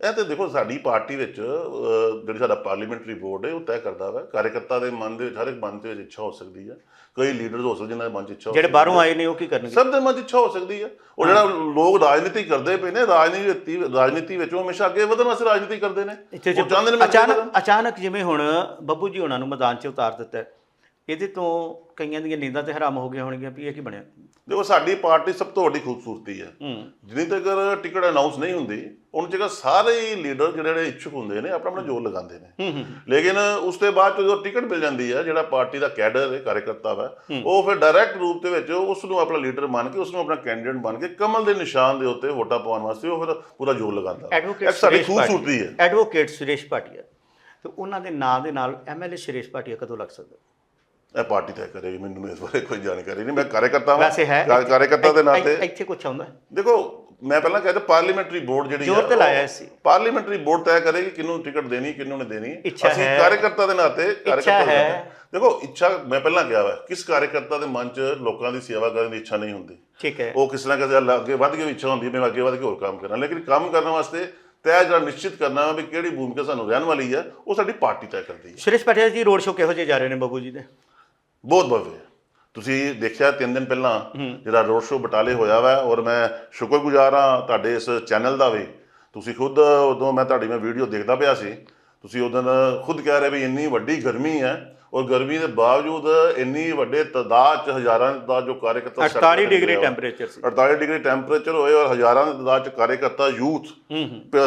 ਇਹ ਤੇ ਦੇਖੋ ਸਾਡੀ ਪਾਰਟੀ ਵਿੱਚ ਜਿਹੜੀ ਸਾਡਾ ਪਾਰਲੀਮੈਂਟਰੀ ਬੋਰਡ ਹੈ ਉਹ ਤੈਅ ਕਰਦਾ ਵਾ। ਕਾਰਜਕਰਤਾ ਦੇ ਮਨ ਦੇ ਵਿੱਚ ਹਰ ਇੱਕ ਮਨ ਦੇ ਵਿੱਚ ਇੱਛਾ ਹੋ ਸਕਦੀ ਹੈ ਕਈ ਲੀਡਰਸ ਹੋ ਸਕਦੇ ਜਿਨ੍ਹਾਂ ਦੇ ਮਨ 'ਚ ਇੱਛਾ ਜਿਹੜੇ ਬਾਹਰੋਂ ਆਏ ਨੇ ਉਹ ਕੀ ਕਰਨਗੇ? ਸਭ ਦੇ ਮਨ 'ਚ ਇੱਛਾ ਹੋ ਸਕਦੀ ਹੈ ਉਹ ਜਿਹੜਾ ਲੋਕ ਰਾਜਨੀਤੀ ਕਰਦੇ ਪਏ ਨੇ ਰਾਜਨੀਤੀ ਰਾਜਨੀਤੀ ਵਿੱਚ ਉਹ ਹਮੇਸ਼ਾ ਅੱਗੇ ਵਧਣ ਵਾਸਤੇ ਰਾਜਨੀਤੀ ਕਰਦੇ ਨੇ। ਉਹ ਚਾਹੁੰਦੇ ਨੇ ਅਚਾਨਕ। ਅਚਾਨਕ ਜਿਵੇਂ ਹੁਣ ਬੱਬੂ ਜੀ ਉਹਨਾਂ ਨੂੰ ਮੈਦਾਨ 'ਚ ਉਤਾਰ ਦਿੱਤਾ ਹੈ, ਇਹਦੇ ਤੋਂ ਕਈਆਂ ਦੀਆਂ ਨੀਂਦਾਂ ਤੇ ਹਰਾਮ ਹੋ ਗਈਆਂ ਹੋਣਗੀਆਂ ਵੀ ਇਹ ਕੀ ਬਣਿਆ? ਦੇਖੋ ਸਾਡੀ ਪਾਰਟੀ ਸਭ ਤੋਂ ਵੱਡੀ ਖੂਬਸੂਰਤੀ ਹੈ। ਹੂੰ। ਜਿੰਨੀ ਤੱਕ ਟਿਕਟ ਅਨਾਉਂਸ ਨਹੀਂ ਹੁੰਦੀ ਉਹਨਾਂ ਚਿਰ ਸਾਰੇ ਹੀ ਲੀਡਰ ਜਿਹੜੇ ਜਿਹੜੇ ਇੱਛੁਕ ਹੁੰਦੇ ਨੇ ਆਪਣਾ ਆਪਣਾ ਜੋਰ ਲਗਾਉਂਦੇ ਨੇ। ਹੂੰ ਹੂੰ ਲੇਕਿਨ ਉਸ ਤੋਂ ਬਾਅਦ ਜਦੋਂ ਟਿਕਟ ਮਿਲ ਜਾਂਦੀ ਹੈ ਜਿਹੜਾ ਪਾਰਟੀ ਦਾ ਕੈਡਰ ਹੈ ਕਾਰਜਕਰਤਾ ਵਾ ਉਹ ਫਿਰ ਡਾਇਰੈਕਟ ਰੂਪ ਦੇ ਵਿੱਚ ਉਸ ਨੂੰ ਆਪਣਾ ਲੀਡਰ ਮੰਨ ਕੇ ਉਸ ਨੂੰ ਆਪਣਾ ਕੈਂਡੀਡੇਟ ਮੰਨ ਕੇ ਕਮਲ ਦੇ ਨਿਸ਼ਾਨ ਦੇ ਉੱਤੇ ਵੋਟਾਂ ਪਾਉਣ ਵਾਸਤੇ ਉਹ ਫਿਰ ਪੂਰਾ ਜ਼ੋਰ ਲਗਾਉਂਦਾ। ਇਹ ਸਾਡੀ ਖੂਬਸੂਰਤੀ ਹੈ। ਐਡਵੋਕੇਟ ਸੁਰੇਸ਼ ਭਾਟੀਆ ਤੇ ਉਹਨਾਂ ਦੇ ਨਾਂ ਦੇ ਨਾਲ ਐਮਐਲਏ ਸੁਰੇਸ਼ ਭਾਟੀਆ ਕਦੋਂ ਲੱਗ ਸਕਦਾ? ਇਹ ਪਾਰਟੀ ਤੈਅ ਕਰੇਗੀ ਮੈਨੂੰ ਇਸ ਬਾਰੇ ਕੋਈ ਜਾਣਕਾਰੀ ਨਹੀਂ ਮੈਂ ਕਾਰਜਕਰਤਾ ਹਾਂ ਵੈਸੇ ਹੈ। ਕਾਰਜਕਰਤਾ ਦੇ ਨਾਤੇ ਇੱਥੇ ਕੁਝ ਆਉਂਦਾ? ਦੇਖੋ ਮੈਂ ਪਹਿਲਾਂ ਕਹਿੰਦਾ ਪਾਰਲੀਮੈਂਟਰੀ ਬੋਰਡ ਜਿਹੜੀ ਜ਼ੋਰ ਤੇ ਲਾਇਆ ਸੀ। ਪਾਰਲੀਮੈਂਟਰੀ ਬੋਰਡ ਤੈਅ ਕਰੇਗੀ ਕਿਹਨੂੰ ਟਿਕਟ ਦੇਣੀ ਕਿਹਨੂੰ ਨਹੀਂ ਦੇਣੀ। ਅਸੀਂ। ਕਾਰਜਕਰਤਾ ਦੇ ਨਾਤੇ ਕਾਰਜਕਰਤਾ ਦੇਖੋ ਇੱਛਾ ਮੈਂ ਪਹਿਲਾਂ ਕਿਹਾ ਵਾ ਕਿਸ ਕਾਰਜਕਰਤਾ ਦੇ ਮਨ 'ਚ ਲੋਕਾਂ ਦੀ ਸੇਵਾ ਕਰਨ ਦੀ ਇੱਛਾ ਨਹੀਂ ਹੁੰਦੀ। ਠੀਕ ਹੈ। ਉਹ ਕਿਸੇ ਨਾ ਕਿਸੇ ਅੱਗੇ ਵੱਧ ਕੇ ਇੱਛਾ ਹੁੰਦੀ ਹੈ ਮੈਂ ਅੱਗੇ ਵੱਧ ਕੇ ਹੋਰ ਕੰਮ ਕਰਾਂ ਲੇਕਿਨ ਕੰਮ ਕਰਨ ਵਾਸਤੇ ਤੈਅ ਜਿਹੜਾ ਨਿਸ਼ਚਿਤ ਕਰਨਾ ਵੀ ਕਿਹੜੀ ਭੂਮਿਕਾ ਸਾਨੂੰ ਰਹਿਣ ਵਾਲੀ ਹੈ ਉਹ ਸਾਡੀ ਪਾਰਟੀ ਤੈਅ ਕਰਦੀ ਹੈ। ਸੁਰੇਸ਼ ਭਾਟੀਆ ਜੀ ਰੋਡ ਸ਼ੋਅ ਕਿਹੋ ਜਿਹੇ ਜਾ ਰਹੇ ਨੇ ਬੱਬੂ ਜੀ ਦੇ? ਬਹੁਤ ਭव्य ਤੁਸੀਂ ਦੇਖਿਆ ਤਿੰਨ ਦਿਨ ਪਹਿਲਾਂ ਜਿਹੜਾ ਰੋਡ ਸ਼ੋਅ ਬਟਾਲੇ ਹੋਇਆ ਵਾ ਔਰ ਮੈਂ ਸ਼ੁਕਰਗੁਜ਼ਾਰ ਹਾਂ ਤੁਹਾਡੇ ਇਸ ਚੈਨਲ ਦਾ ਵੀ। ਤੁਸੀਂ ਖੁਦ ਉਦੋਂ ਮੈਂ ਤੁਹਾਡੀ ਮੈਂ ਵੀਡੀਓ ਦੇਖਦਾ ਪਿਆ ਸੀ। ਤੁਸੀਂ ਉਦੋਂ ਖੁਦ ਕਹਿ ਰਹੇ ਵੀ ਇੰਨੀ ਵੱਡੀ ਗਰਮੀ ਹੈ ਔਰ ਗਰਮੀ ਦੇ ਬਾਵਜੂਦ ਇੰਨੀ ਵੱਡੇ ਤਾਦਾਦ ਚ ਹਜ਼ਾਰਾਂ ਦੀ ਜੋ ਕਾਰਜਕਰਤਾ ਸੜਕਾਂ 48 ਤੇ ਡਿਗਰੀ। ਟੈਂਪਰੇਚਰ ਸੀ। 48 ਡਿਗਰੀ ਟੈਂਪਰੇਚਰ ਹੋਏ ਔਰ ਹਜ਼ਾਰਾਂ ਦੀ ਤਾਦਾਦ ਚ ਕਾਰਜਕਰਤਾ ਯੂਥ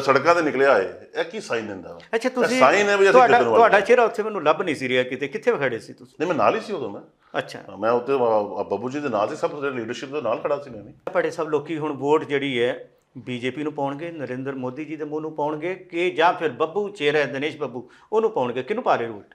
ਸੜਕਾਂ ਤੇ ਨਿਕਲਿਆ ਹੈ। ਇਹ ਕੀ ਸਾਈਨ ਦਿੰਦਾ ਵਾ? ਅੱਛਾ ਤੁਸੀਂ ਸਾਈਨ ਹੈ ਵੀ ਅਸੀਂ ਤੁਹਾਡਾ ਕਿੱਧਰ ਵੱਲ ਤੁਹਾਡਾ ਚਿਹਰਾ ਉੱਥੇ ਮੈਨੂੰ ਲੱਭ ਨਹੀਂ ਸੀ ਰਿਹਾ ਕਿਤੇ। ਕਿੱਥੇ ਖੜੇ ਸੀ ਤੁਸੀਂ? ਨਹੀਂ ਮੈਂ ਨਾਲ ਹੀ ਸੀ ਉਦੋਂ ਮੈਂ। ਅੱਛਾ। ਮੈਂ ਉੱਤੇ ਅ, ਬੱਬੂ ਜੀ ਦੇ ਨਾਲ ਸੀ ਸਭ ਲੀਡਰਸ਼ਿਪ ਦੇ ਨਾਲ ਖੜਾ ਸੀ ਮੈਂ ਵੀ। ਬੜੇ ਸਭ ਲੋਕੀ ਹੁਣ ਵੋਟ ਜਿਹੜੀ ਹੈ ਬੀਜੇਪੀ ਨੂੰ ਪਾਉਣਗੇ ਨਰਿੰਦਰ ਮੋਦੀ ਜੀ ਦੇ ਮੂੰਹ ਨੂੰ ਪਾਉਣਗੇ ਕਿ ਜਾਂ ਫਿਰ ਬੱਬੂ ਚਿਹਰਾ ਦਿਨੇਸ਼ ਬੱਬੂ ਉਹਨੂੰ ਪਾਉਣਗੇ। ਕਿਹਨੂੰ ਪਾ ਰਹੇ ਵੋਟ?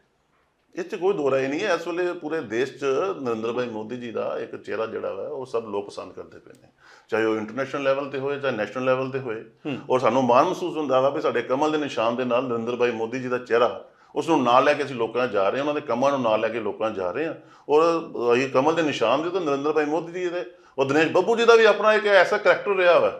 ਇਹ 'ਚ ਕੋਈ ਦੋ ਰਾਏ ਨਹੀਂ ਹੈ। ਇਸ ਵੇਲੇ ਪੂਰੇ ਦੇਸ਼ 'ਚ ਨਰਿੰਦਰ ਭਾਈ ਮੋਦੀ ਜੀ ਦਾ ਇੱਕ ਚਿਹਰਾ ਜਿਹੜਾ ਵਾ ਉਹ ਸਭ ਲੋਕ ਪਸੰਦ ਕਰਦੇ ਪਏ ਨੇ। ਚਾਹੇ ਉਹ ਇੰਟਰਨੈਸ਼ਨਲ ਲੈਵਲ ਤੇ ਹੋਏ ਚਾਹੇ ਨੈਸ਼ਨਲ ਲੈਵਲ ਤੇ ਹੋਏ। ਔਰ ਸਾਨੂੰ ਮਾਣ ਮਹਿਸੂਸ ਹੁੰਦਾ ਵਾ ਵੀ ਸਾਡੇ ਕਮਲ ਦੇ ਨਿਸ਼ਾਨ ਦੇ ਨਾਲ ਨਰਿੰਦਰ ਭਾਈ ਮੋਦੀ ਜੀ ਦਾ ਚਿਹਰਾ ਉਸ ਨੂੰ ਨਾਲ ਲੈ ਕੇ ਅਸੀਂ ਲੋਕਾਂ ਜਾ ਰਹੇ ਹਾਂ ਉਹਨਾਂ ਦੇ ਕੰਮਾਂ ਨੂੰ ਨਾਲ ਲੈ ਕੇ ਲੋਕਾਂ ਜਾ ਰਹੇ ਹਾਂ। ਔਰ ਇਹ ਕਮਲ ਦੇ ਨਿਸ਼ਾਨ ਦੇ ਤਾਂ ਨਰਿੰਦਰ ਭਾਈ ਮੋਦੀ ਜੀ ਦੇ। ਉਹ ਦਿਨੇਸ਼ ਬੱਬੂ ਜੀ ਦਾ ਵੀ ਆਪਣਾ ਇੱਕ ਐਸਾ ਕਰੈਕਟਰ ਰਿਹਾ ਵਾ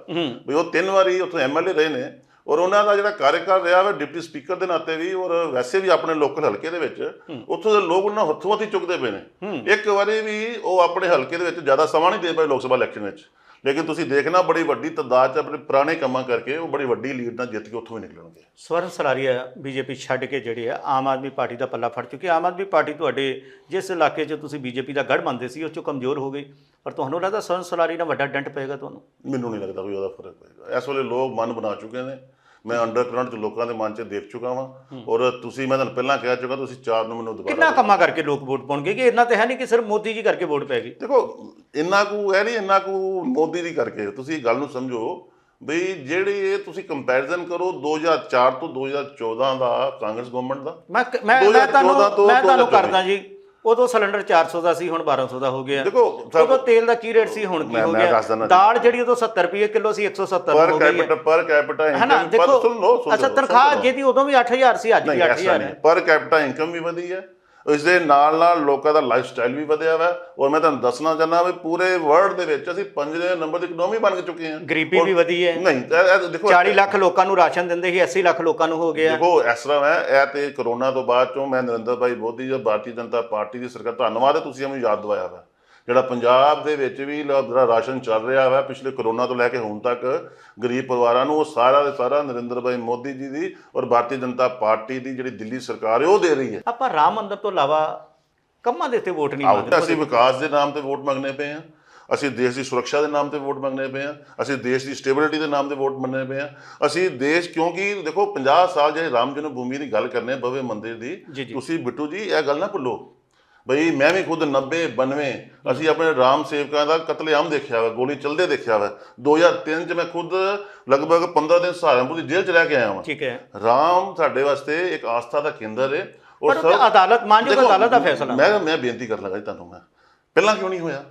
ਵੀ ਉਹ ਤਿੰਨ ਵਾਰੀ ਉੱਥੇ ਐਮਐਲਏ ਰਹੇ ਨੇ। ਔਰ ਉਹਨਾਂ ਦਾ ਜਿਹੜਾ ਕਾਰਜਕਾਲ ਰਿਹਾ ਵਾ ਡਿਪਟੀ ਸਪੀਕਰ ਦੇ ਨਾਤੇ ਵੀ ਔਰ ਵੈਸੇ ਵੀ ਆਪਣੇ ਲੋਕਲ ਹਲਕੇ ਦੇ ਵਿੱਚ ਉੱਥੋਂ ਦੇ ਲੋਕ ਉਹਨਾਂ ਹੱਥੋਂ ਹੱਥੀ ਚੁੱਕਦੇ ਪਏ ਨੇ। ਇੱਕ ਵਾਰੀ ਵੀ ਉਹ ਆਪਣੇ ਹਲਕੇ ਦੇ ਵਿੱਚ ਜ਼ਿਆਦਾ ਸਮਾਂ ਨਹੀਂ ਦੇ ਪਾਏ ਲੋਕ ਸਭਾ ਇਲੈਕਸ਼ਨ ਵਿੱਚ। ਲੇਕਿਨ ਤੁਸੀਂ ਦੇਖਣਾ ਬੜੀ ਵੱਡੀ ਤਾਦਾਦ 'ਚ ਆਪਣੇ ਪੁਰਾਣੇ ਕੰਮਾਂ ਕਰਕੇ ਉਹ ਬੜੀ ਵੱਡੀ ਲੀਡ ਨਾਲ ਜਿੱਤ ਕੇ ਉੱਥੋਂ ਵੀ ਨਿਕਲਣਗੇ। ਸਵਰਨ ਸਲਾਰੀਆ ਬੀਜੇਪੀ ਛੱਡ ਕੇ ਜਿਹੜੇ ਆ ਆਮ ਆਦਮੀ ਪਾਰਟੀ ਦਾ ਪੱਲਾ ਫੜ ਚੁੱਕੀ ਆਮ ਆਦਮੀ ਪਾਰਟੀ ਤੁਹਾਡੇ ਜਿਸ ਇਲਾਕੇ 'ਚ ਤੁਸੀਂ ਬੀਜੇਪੀ ਦਾ ਗੜ ਮੰਨਦੇ ਸੀ ਉਹ 'ਚੋਂ ਕਮਜ਼ੋਰ ਹੋ ਗਈ ਪਰ ਤੁਹਾਨੂੰ ਲੱਗਦਾ ਸਵਰਨ ਸਲਾਰੀ ਨਾਲ ਵੱਡਾ ਡੰਟ ਪਏਗਾ ਤੁਹਾਨੂੰ? ਮੈਨੂੰ ਨਹੀਂ ਲੱਗਦਾ ਕੋਈ ਉਹਦਾ ਫ਼ਰਕ ਪਏਗਾ। ਇਸ ਵੇਲੇ ਲੋਕ ਮਨ ਬਣਾ ਚੁੱਕੇ ਨੇ। ਮੈਂ ਅੰਡਰਕਰੰਟ 'ਚ ਲੋਕਾਂ ਦੇ ਮਨ 'ਚ ਦੇਖ ਚੁੱਕਾ ਵਾਂ। ਔਰ ਤੁਸੀਂ ਮੈਂ ਤੁਹਾਨੂੰ ਪਹਿਲਾਂ ਕਹਿ ਚੁੱਕਾ ਤੁਸੀਂ ਚਾਰ ਨੂੰ ਮੈਨੂੰ ਦੁਬਾਰਾ ਕਿੰਨਾ ਕੰਮਾਂ ਕਰਕੇ ਲੋਕ ਵੋਟ ਪਾਉਣਗੇ? ਕਿ ਇੰਨਾ ਤੇ ਹੈ ਨਹੀਂ ਕਿ ਸਿਰਫ ਮੋਦੀ ਜੀ ਕਰਕੇ ਵੋਟ ਪੈ ਗਈ। ਦੇਖੋ ਇੰਨਾ ਕੁ ਹੈ ਨਹੀਂ ਇੰਨਾ ਕੁ ਮੋਦੀ ਦੀ ਕਰਕੇ। ਤੁਸੀਂ ਗੱਲ ਨੂੰ ਸਮਝੋ ਬਈ ਜਿਹੜੀ ਇਹ ਤੁਸੀਂ ਕੰਪੈਰੀਜ਼ਨ ਕਰੋ 2004 ਤੋਂ 2014 ਦਾ ਕਾਂਗਰਸ ਗਵਰਨਮੈਂਟ ਦਾ। ਮੈਂ ਮੈਂ ਮੈਂ 2014 ਤੁਹਾਨੂੰ ਮੈਂ ਤੁਹਾਨੂੰ 2024 ਕਰਦਾ ਜੀ। ਉਦੋਂ ਸਿਲੰਡਰ 400 ਦਾ ਸੀ ਹੁਣ 1200 ਦਾ ਹੋ ਗਿਆ। ਦੇਖੋ ਉਦੋਂ ਤੇਲ ਦਾ ਕੀ ਰੇਟ ਸੀ ਹੁਣ ਕੀ ਹੋ ਗਿਆ? ਦਾਲ ਜਿਹੜੀ ਉਦੋਂ 70 ਰੁਪਏ ਕਿਲੋ ਸੀ 170 ਪਰ ਹੋ ਗਈ ਹੈ। ਪਰ ਨਾ? ਇਨਕਮ ਦੇਖੋ ਪਰ ਸੁਣ ਸੁਣ ਅੱਛਾ ਤਨਖਾਹ ਲਓ। ਜਿਹਦੀ ਉਦੋਂ ਵੀ 8000 ਸੀ ਅੱਜ ਵੀ ਨਹੀਂ ਐਸਾ 8000 ਨਹੀਂ। ਹੈ। ਪਰ ਕੈਪੀਟਲ ਇਨਕਮ ਵੀ ਵਧੀ ਹੈ। ਇਸ ਦੇ ਨਾਲ ਨਾਲ ਲੋਕਾਂ ਦਾ ਲਾਈਫ ਸਟਾਈਲ ਵੀ ਵਧਿਆ ਵਾ। ਔਰ ਮੈਂ ਤੁਹਾਨੂੰ ਦੱਸਣਾ ਚਾਹੁੰਦਾ ਵੀ ਪੂਰੇ ਵਰਲਡ ਦੇ ਵਿੱਚ ਅਸੀਂ ਪੰਜਵੇਂ ਨੰਬਰ ਦੀ ਇਕਨੋਮੀ ਬਣ ਚੁੱਕੇ ਹਾਂ। ਗਰੀਬੀ ਵੀ ਵਧੀ ਹੈ। ਨਹੀਂ ਦੇਖੋ 40 ਲੱਖ ਲੋਕਾਂ ਨੂੰ ਰਾਸ਼ਨ ਦਿੰਦੇ ਸੀ 80 ਲੱਖ ਲੋਕਾਂ ਨੂੰ ਹੋ ਗਿਆ। ਦੇਖੋ ਇਸ ਤਰ੍ਹਾਂ ਹੈ ਇਹ ਤੇ ਕਰੋਨਾ ਤੋਂ ਬਾਅਦ ਚੋਂ ਮੈਂ ਨਰਿੰਦਰ ਭਾਈ ਮੋਦੀ ਜੀ ਭਾਰਤੀ ਜਨਤਾ ਪਾਰਟੀ ਦੀ ਸਰਕਾਰ ਧੰਨਵਾਦ ਹੈ ਤੁਸੀਂ ਮੈਨੂੰ ਯਾਦ ਦਿਵਾਇਆ ਵਾ। ਜਿਹੜਾ ਪੰਜਾਬ ਦੇ ਵਿੱਚ ਵੀ ਜਿਹੜਾ ਰਾਸ਼ਨ ਚੱਲ ਰਿਹਾ ਵਾ ਪਿਛਲੇ ਕਰੋਨਾ ਤੋਂ ਲੈ ਕੇ ਹੁਣ ਤੱਕ ਗਰੀਬ ਪਰਿਵਾਰਾਂ ਨੂੰ ਉਹ ਸਾਰਾ ਦੇ ਸਾਰਾ ਨਰਿੰਦਰ ਭਾਈ ਮੋਦੀ ਜੀ ਦੀ ਔਰ ਭਾਰਤੀ ਜਨਤਾ ਪਾਰਟੀ ਦੀ ਜਿਹੜੀ ਦਿੱਲੀ ਸਰਕਾਰ ਹੈ ਉਹ ਦੇ ਰਹੀ ਹੈ। ਆਪਾਂ ਰਾਮ ਮੰਦਰ ਤੋਂ ਇਲਾਵਾ ਕੰਮਾਂ ਦੇ ਉੱਤੇ ਵੋਟ ਨਹੀਂ ਮੰਗਦੇ। ਅਸੀਂ ਵਿਕਾਸ ਦੇ ਨਾਮ ਤੇ ਵੋਟ ਮੰਗਨੇ ਪਏ ਆ ਅਸੀਂ ਦੇਸ਼ ਦੀ ਸੁਰੱਖਿਆ ਦੇ ਨਾਮ ਤੇ ਵੋਟ ਮੰਗਨੇ ਪਏ ਆ ਅਸੀਂ ਦੇਸ਼ ਦੀ ਸਟੇਬਿਲਿਟੀ ਦੇ ਨਾਮ ਤੇ ਵੋਟ ਮੰਗਨੇ ਪਏ ਆ ਅਸੀਂ ਦੇਸ਼ ਕਿਉਂਕਿ ਦੇਖੋ 50 ਸਾਲ ਜਿਹੜੇ ਰਾਮ ਜਨਮ ਭੂਮੀ ਦੀ ਗੱਲ ਕਰਨੇ ਭਵਯ ਮੰਦਿਰ ਦੀ। ਤੁਸੀਂ ਬਿੱਟੂ ਜੀ ਇਹ ਗੱਲ ਨਾ ਭੁੱਲੋ। ਬਈ ਮੈਂ ਵੀ ਖੁਦ 90 92 ਅਸੀਂ ਆਪਣੇ ਰਾਮ ਸੇਵਕਾਂ ਦਾ ਕਤਲੇਆਮ ਦੇਖਿਆ ਵਾ ਗੋਲੀ ਚਲਦੇ ਦੇਖਿਆ ਵਾ। 2003 ਚ ਮੈਂ ਖੁਦ ਲਗਭਗ 15 ਦਿਨ ਸਹਾਰਨਪੁਰ ਦੀ ਜੇਲ੍ਹ ਚ ਰਹਿ ਕੇ ਆਇਆ ਹਾਂ ਠੀਕ ਹੈ। ਰਾਮ ਸਾਡੇ ਵਾਸਤੇ ਇੱਕ ਆਸਥਾ ਦਾ ਕੇਂਦਰ ਹੈ ਪਰ ਉੱਥੇ ਅਦਾਲਤ ਮਾਨਯੋਗ ਅਦਾਲਤ ਦਾ ਫੈਸਲਾ। ਮੈਂ ਮੈਂ ਬੇਨਤੀ ਕਰਨ ਲੱਗਾ ਜੀ ਤੁਹਾਨੂੰ ਮੈਂ। ਪਹਿਲਾਂ ਕਿਉਂ ਨਹੀਂ ਹੋਇਆ?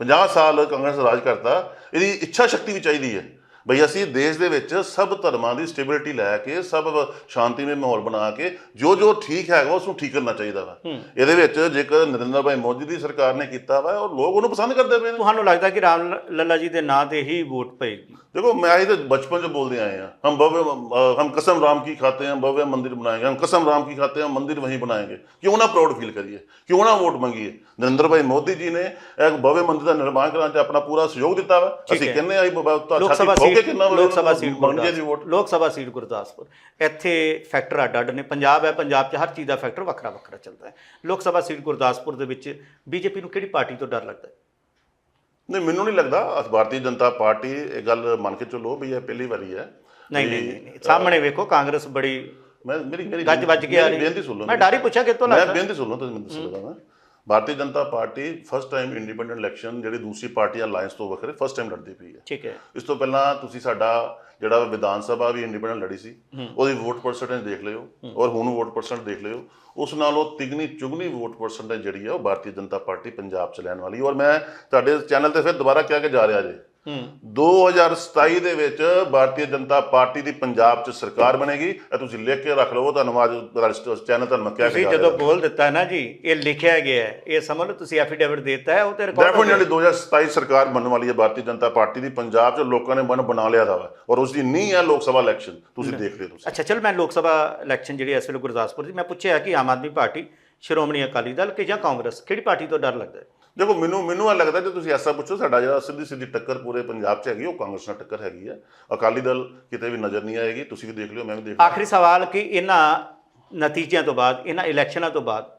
50 ਸਾਲ ਕਾਂਗਰਸ ਰਾਜ ਕਰਤਾ। ਇਹਦੀ ਇੱਛਾ ਸ਼ਕਤੀ ਵੀ ਚਾਹੀਦੀ ਹੈ। ਬਈ ਅਸੀਂ ਦੇਸ਼ ਦੇ ਵਿੱਚ ਸਭ ਧਰਮਾਂ ਦੀ ਸਟੇਬਿਲਟੀ ਲੈ ਕੇ ਸਭ ਸ਼ਾਂਤੀਮਈ ਮਾਹੌਲ ਬਣਾ ਕੇ ਜੋ ਜੋ ਠੀਕ ਹੈਗਾ ਉਸ ਨੂੰ ਠੀਕ ਕਰਨਾ ਚਾਹੀਦਾ ਵਾ। ਇਹਦੇ ਵਿੱਚ ਜੇਕਰ ਨਰਿੰਦਰ ਭਾਈ ਮੋਦੀ ਦੀ ਸਰਕਾਰ ਨੇ ਕੀਤਾ ਵਾ ਉਹ ਲੋਕ ਉਹਨੂੰ ਪਸੰਦ ਕਰਦੇ ਪਏ ਤੁਹਾਨੂੰ ਲੱਗਦਾ ਕਿ ਰਾਮ ਲੱਲਾ ਜੀ ਦੇ ਨਾਂ ਤੇ ਹੀ ਵੋਟ ਪਏਗੀ? ਦੇਖੋ ਮੈਂ ਇਹ ਤਾਂ ਬਚਪਨ ਚ ਬੋਲਦੇ ਆਏ ਆ। ਹਮ ਬਵੇ ਹਮ ਕਸਮ ਰਾਮ ਕੀ ਖਾਤੇ ਹਾਂ ਬਵੇ ਮੰਦਿਰ ਬਣਾਏਗੇ ਹਮ ਕਸਮ ਰਾਮ ਕੀ ਖਾਤੇ ਹਾਂ ਮੰਦਿਰ ਵਹੀਂ ਬਣਾਏਗੇ। ਕਿਉਂ ਨਾ ਪ੍ਰਾਊਡ ਫੀਲ ਕਰੀਏ? ਕਿਉਂ ਨਾ ਵੋਟ ਮੰਗੀਏ? ਨਰਿੰਦਰ ਭਾਈ ਮੋਦੀ ਜੀ ਨੇ ਇੱਕ ਬਵੇ ਮੰਦਿਰ ਦਾ ਨਿਰਮਾਣ ਕਰਾਉਣ ਤੇ ਆਪਣਾ ਪੂਰਾ ਸਹਿਯੋਗ ਦਿੱਤਾ ਵਾ। ਅਸੀਂ ਕਹਿੰਦੇ ਆ ਲੋਕ ਸਭਾ ਸੀਟ ਲੋਕ ਸਭਾ ਸੀਟ ਵੋਟ? ਲੋਕ ਸਭਾ ਸੀਟ ਗੁਰਦਾਸਪੁਰ। ਇੱਥੇ ਫੈਕਟਰ ਅੱਡ ਅੱਡ ਨੇ। ਪੰਜਾਬ ਹੈ ਪੰਜਾਬ 'ਚ ਹਰ ਚੀਜ਼ ਦਾ ਫੈਕਟਰ ਵੱਖਰਾ ਵੱਖਰਾ ਚੱਲਦਾ ਹੈ। ਲੋਕ ਸਭਾ ਸੀਟ ਗੁਰਦਾਸਪੁਰ ਦੇ ਵਿੱਚ ਬੀਜੇਪੀ ਨੂੰ ਕਿਹੜੀ ਪਾਰਟੀ ਤੋਂ ਡਰ ਲੱਗਦਾ ਹੈ? ਨਹੀਂ ਮੈਨੂੰ ਨਹੀਂ ਲੱਗਦਾ। ਭਾਰਤੀ ਜਨਤਾ ਪਾਰਟੀ ਇਹ ਗੱਲ ਮੰਨ ਕੇ ਚੱਲੋ ਵੀ ਇਹ ਪਹਿਲੀ ਵਾਰੀ ਹੈ। ਨਹੀਂ ਨਹੀਂ ਨਹੀਂ। ਸਾਹਮਣੇ ਵੇਖੋ ਕਾਂਗਰਸ ਬੜੀ ਮੈਂ ਮੇਰੀ ਮੇਰੀ ਗੱਜ ਵੱਜ ਕੇ ਆ ਰਹੀ ਬੇਨਤੀ ਸੁਣ ਲਓ ਮੈਂ ਡਰ ਪੁੱਛਿਆ ਕਿਤੋਂ ਮੈਂ ਲੱਗਦਾ। ਬੇਨਤੀ ਸੁਣ ਲਓ ਤੁਸੀਂ ਮੈਨੂੰ ਦੱਸੋ ਮੈਂ Bharatiya Janata party first time independent election ਜਿਹੜੀ ਦੂਸਰੀ ਪਾਰਟੀ ਅਲਾਈਅੰਸ ਤੋਂ ਵੱਖਰੇ ਫਸਟ ਟਾਈਮ ਲੜਦੀ ਪਈ ਹੈ। ਠੀਕ ਹੈ। ਇਸ ਤੋਂ ਪਹਿਲਾਂ ਤੁਸੀਂ ਸਾਡਾ ਜਿਹੜਾ ਵਿਧਾਨ ਸਭਾ ਵੀ ਇੰਡੀਪੈਂਡੈਂਟ ਲੜੀ ਸੀ ਉਹਦੀ ਵੋਟ ਪਰਸੈਂਟੇਜ ਦੇਖ ਲਿਓ ਔਰ ਹੁਣ ਵੋਟ ਪਰਸੈਂਟ ਦੇਖ ਲਿਓ ਉਸ ਨਾਲੋਂ ਤਿਗਣੀ ਚੁਗਣੀ ਵੋਟ ਪਰਸੈਂਟੇਜ ਜਿਹੜੀ ਹੈ ਉਹ ਭਾਰਤੀ ਜਨਤਾ ਪਾਰਟੀ ਪੰਜਾਬ ਚ ਲੈਣ ਵਾਲੀ ਔਰ ਮੈਂ ਤੁਹਾਡੇ ਚੈਨਲ ਤੇ ਫਿਰ ਦੁਬਾਰਾ ਕਹਿ ਕੇ ਜਾ ਰਿਹਾ ਜੇ 2027 ਦੇ ਵਿੱਚ ਭਾਰਤੀ ਜਨਤਾ ਪਾਰਟੀ ਦੀ ਪੰਜਾਬ ਚ ਸਰਕਾਰ ਬਣੇਗੀ। ਇਹ ਤੁਸੀਂ ਲਿਖ ਕੇ ਰੱਖ ਲਵੋ ਧੰਨਵਾਦ ਚੈਨਲ ਤੁਹਾਨੂੰ ਮੈਂ ਕਹਿ ਕੇ ਤੁਸੀਂ ਜਦੋਂ ਬੋਲ ਦਿੱਤਾ ਨਾ ਜੀ ਇਹ ਲਿਖਿਆ ਗਿਆ ਹੈ। ਇਹ ਸਮਝ ਲਓ ਤੁਸੀਂ ਐਫੀਡੇਵਿਟ ਦਿੱਤਾ ਹੈ ਉਹ ਤੇ ਰਿਕਾਰਡ ਡੈਫੀਨਿਟਲੀ 2027 ਸਰਕਾਰ ਬਣਨ ਵਾਲੀ ਹੈ ਭਾਰਤੀ ਜਨਤਾ ਪਾਰਟੀ ਦੀ। ਪੰਜਾਬ ਚ ਲੋਕਾਂ ਨੇ ਮਨ ਬਣਾ ਲਿਆ ਦਾ ਔਰ ਉਸ ਦੀ ਨੀਂਹ ਹੈ ਲੋਕ ਸਭਾ ਇਲੈਕਸ਼ਨ ਤੁਸੀਂ ਦੇਖ ਲਿਓ ਤੁਸੀਂ। ਅੱਛਾ ਚਲ ਮੈਂ ਲੋਕ ਸਭਾ ਇਲੈਕਸ਼ਨ ਜਿਹੜੀ ਇਸ ਵੇਲੇ ਗੁਰਦਾਸਪੁਰ ਦੀ ਮੈਂ ਪੁੱਛਿਆ ਕਿ ਆਮ ਆਦਮੀ ਪਾਰਟੀ ਸ਼੍ਰੋਮਣੀ ਅਕਾਲੀ ਦਲ ਕਿ ਜਾਂ ਕਾਂਗਰਸ ਕਿਹੜੀ ਪਾਰਟੀ ਤੋਂ ਡਰ ਲੱਗਦਾ ਹੈ? ਦੇਖੋ, ਮੈਨੂੰ ਮੈਨੂੰ ਇਹ ਲੱਗਦਾ ਜੇ ਤੁਸੀਂ ਐਸਾ ਪੁੱਛੋ, ਸਾਡਾ ਜਿਹੜਾ ਸਿੱਧੀ ਸਿੱਧੀ ਟੱਕਰ ਪੂਰੇ ਪੰਜਾਬ 'ਚ ਹੈਗੀ, ਉਹ ਕਾਂਗਰਸ ਨਾਲ ਟੱਕਰ ਹੈਗੀ ਹੈ ਅਕਾਲੀ ਦਲ ਕਿਤੇ ਵੀ ਨਜ਼ਰ ਨਹੀਂ ਆਏਗੀ, ਤੁਸੀਂ ਵੀ ਦੇਖ ਲਿਓ, ਮੈਂ ਵੀ ਦੇਖ ਆਖਰੀ ਸਵਾਲ ਕਿ ਇਹਨਾਂ ਨਤੀਜਿਆਂ ਤੋਂ ਬਾਅਦ, ਇਹਨਾਂ ਇਲੈਕਸ਼ਨਾਂ ਤੋਂ ਬਾਅਦ,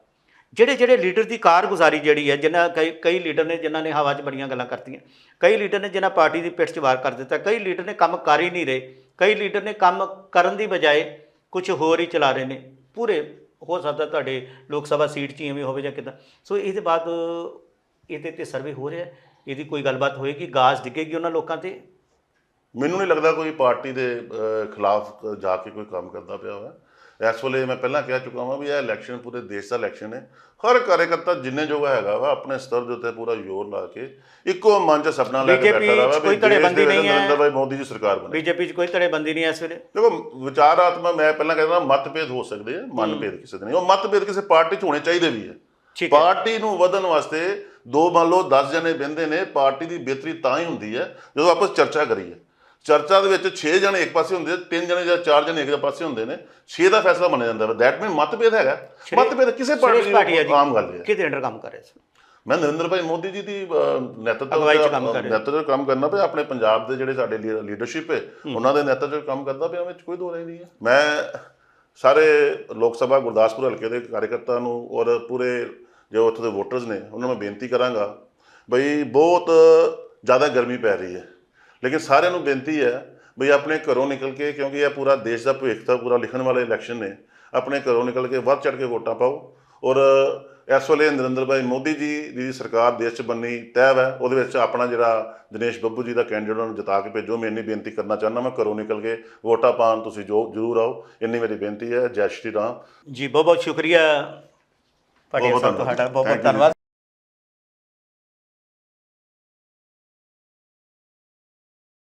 ਜਿਹੜੇ ਜਿਹੜੇ ਲੀਡਰ ਦੀ ਕਾਰਗੁਜ਼ਾਰੀ ਜਿਹੜੀ ਹੈ ਜਿਨ੍ਹਾਂ ਕਈ ਕਈ ਲੀਡਰ ਨੇ ਜਿਨ੍ਹਾਂ ਨੇ ਹਵਾ 'ਚ ਬੜੀਆਂ ਗੱਲਾਂ ਕਰਤੀਆਂ, ਕਈ ਲੀਡਰ ਨੇ ਜਿਨ੍ਹਾਂ ਪਾਰਟੀ ਦੀ ਪਿੱਠ 'ਚ ਵਾਰ ਕਰ ਦਿੱਤਾ, ਕਈ ਲੀਡਰ ਨੇ ਕੰਮ ਕਰ ਹੀ ਨਹੀਂ ਰਹੇ, ਕਈ ਲੀਡਰ ਨੇ ਕੰਮ ਕਰਨ ਦੀ ਬਜਾਏ ਕੁਝ ਹੋਰ ਹੀ ਚਲਾ ਰਹੇ ਨੇ। ਪੂਰੇ, ਹੋ ਸਕਦਾ ਤੁਹਾਡੇ ਲੋਕ ਸਭਾ ਸੀਟ 'ਚ ਹੀ ਐਵੇਂ ਹੋਵੇ ਜਾਂ ਕਿਦਾਂ। ਸੋ ਇਹਦੇ ਬਾਅਦ ਇਹਦੇ ਤੇ ਸਰਵੇ ਹੋ ਰਿਹਾ। ਇਹਦੀ ਕੋਈ ਗੱਲਬਾਤ ਹੋਏਗੀ? ਗਾਜ ਡਿੱਗੇਗੀ ਉਹਨਾਂ ਲੋਕਾਂ ਤੇ? ਮੈਨੂੰ ਨਹੀਂ ਲੱਗਦਾ ਕੋਈ ਪਾਰਟੀ ਦੇ ਖਿਲਾਫ ਜਾ ਕੇ ਕੋਈ ਕੰਮ ਕਰਦਾ ਪਿਆ ਹੋਇਆ। ਇਸ ਵੇਲੇ ਮੈਂ ਪਹਿਲਾਂ ਕਹਿ ਚੁੱਕਾ ਹਾਂ ਵੀ ਇਹ ਇਲੈਕਸ਼ਨ ਪੂਰੇ ਦੇਸ਼ ਦਾ ਇਲੈਕਸ਼ਨ ਹੈ। ਹਰ ਕਾਰਜਕਰਤਾ ਜਿੰਨੇ ਜੋਗਾ ਹੈਗਾ ਵਾ ਆਪਣੇ ਸਤਰ ਦੇ ਉੱਤੇ ਪੂਰਾ ਜ਼ੋਰ ਲਾ ਕੇ ਇੱਕੋ ਮਨ 'ਚ ਸਪਨਾ ਲੈ ਕੇ ਬੈਠਾ ਰਹਾ ਵਾ ਕੋਈ ਧੜੇਬੰਦੀ ਨਹੀਂ ਹੈ। ਨਰਿੰਦਰ ਭਾਈ ਮੋਦੀ ਜੀ ਸਰਕਾਰ ਬਣੇ। ਬੀਜੇਪੀ 'ਚ ਕੋਈ ਧੜੇਬੰਦੀ ਨਹੀਂ ਹੈ ਇਸ ਵੇਲੇ। ਦੇਖੋ ਵਿਚਾਰਾਤਮਕ ਮੈਂ ਪਹਿਲਾਂ ਕਹਿੰਦਾ ਮਤਭੇਦ ਹੋ ਸਕਦੇ ਆ ਮਨਭੇਦ ਕਿਸੇ ਦੇ ਨਹੀਂ। ਉਹ ਮਤਭੇਦ ਕਿਸੇ ਪਾਰਟੀ 'ਚ ਹੋਣੇ ਚਾਹੀਦੇ ਵੀ ਹੈ ਪਾਰਟੀ ਨੂੰ ਵਧਣ ਵਾਸਤੇ ਦੋ ਮੰਨ ਲਓ 10 ਜਣੇ ਬਹਿੰਦੇ ਨੇ ਪਾਰਟੀ ਦੀ ਬਿਹਤਰੀ ਤਾਂ ਹੀ ਹੁੰਦੀ ਹੈ ਜਦੋਂ ਆਪਸ ਚਰਚਾ ਕਰੀਏ। ਚਰਚਾ ਦੇ ਵਿੱਚ 6 ਜਣੇ ਇੱਕ ਪਾਸੇ ਹੁੰਦੇ ਤਿੰਨ ਜਣੇ ਜਾਂ ਚਾਰ ਜਣੇ ਇੱਕ ਪਾਸੇ ਹੁੰਦੇ ਨੇ 6 ਦਾ ਫੈਸਲਾ ਮੰਨਿਆ ਜਾਂਦਾ। ਹੈ ਦੈਟ ਮੀਨ ਮਤਭੇਦ ਹੈਗਾ। ਮਤਭੇਦ ਕਿਸੇ ਪਾਰਟੀ ਦੀ ਆਮ ਗੱਲ ਹੈ। ਕਿਹਦੇ ਅੰਡਰ ਕੰਮ ਕਰ ਰਹੇ ਸੀ। ਮੈਂ ਨਰਿੰਦਰ ਭਾਈ ਮੋਦੀ ਜੀ ਦੀ ਨੇਤਰਤਵ। ਨੇਤਰਤਵ ਕੰਮ ਕਰਨਾ ਪਿਆ। ਆਪਣੇ ਪੰਜਾਬ ਦੇ ਜਿਹੜੇ ਸਾਡੇ ਲੀਡਰਸ਼ਿਪ ਹੈ ਉਹਨਾਂ ਦੇ ਨੇਤਰਤਵ ਕੰਮ ਕਰਦਾ ਪਿਆ। ਵਿੱਚ ਕੋਈ ਦੋ ਰਾਏ ਨਹੀਂ ਹੈ। ਮੈਂ ਸਾਰੇ ਲੋਕ ਸਭਾ ਗੁਰਦਾਸਪੁਰ ਹਲਕੇ ਦੇ ਕਾਰਜਕਰਤਾ ਨੂੰ ਔਰ ਪੂਰੇ ਜੋ ਉੱਥੇ ਦੇ ਵੋਟਰਸ ਨੇ, ਉਹਨਾਂ ਨੂੰ ਮੈਂ ਬੇਨਤੀ ਕਰਾਂਗਾ, ਬਈ ਬਹੁਤ ਜ਼ਿਆਦਾ ਗਰਮੀ ਪੈ ਰਹੀ ਹੈ। ਲੇਕਿਨ ਸਾਰਿਆਂ ਨੂੰ ਬੇਨਤੀ ਹੈ ਬਈ ਆਪਣੇ ਘਰੋਂ ਨਿਕਲ ਕੇ, ਕਿਉਂਕਿ ਇਹ ਪੂਰਾ ਦੇਸ਼ ਦਾ ਭਵਿੱਖ ਦਾ ਪੂਰਾ ਲਿਖਣ ਵਾਲੇ ਇਲੈਕਸ਼ਨ ਨੇ, ਆਪਣੇ ਘਰੋਂ ਨਿਕਲ ਕੇ ਵੱਧ ਚੜ ਕੇ ਵੋਟਾਂ ਪਾਓ। ਔਰ ਇਸ ਵੇਲੇ ਨਰਿੰਦਰ ਭਾਈ ਮੋਦੀ ਜੀ ਦੀ ਸਰਕਾਰ ਦੇਸ਼ 'ਚ ਬੰਨੀ ਤੈਅ ਹੈ, ਉਹਦੇ ਵਿੱਚ ਆਪਣਾ ਜਿਹੜਾ ਦਿਨੇਸ਼ ਬੱਬੂ ਜੀ ਦਾ ਕੈਂਡੀਡੇਟ ਨੂੰ ਜਿਤਾ ਕੇ ਭੇਜੋ। ਮੈਂ ਇੰਨੀ ਬੇਨਤੀ ਕਰਨਾ ਚਾਹੁੰਦਾ, ਮੈਂ ਘਰੋਂ ਨਿਕਲ ਕੇ ਵੋਟਾਂ ਪਾਉਣ ਤੁਸੀਂ ਜੋ ਜ਼ਰੂਰ ਆਓ। ਇੰਨੀ ਮੇਰੀ ਬੇਨਤੀ ਹੈ। ਜੈ ਸ਼੍ਰੀ ਰਾਮ। ਜੀ ਬਹੁਤ ਬਹੁਤ ਸ਼ੁਕਰੀਆ ਬਹੁਤ। ਤੁਹਾਡਾ ਬਹੁਤ ਬਹੁਤ। ਧੰਨਵਾਦ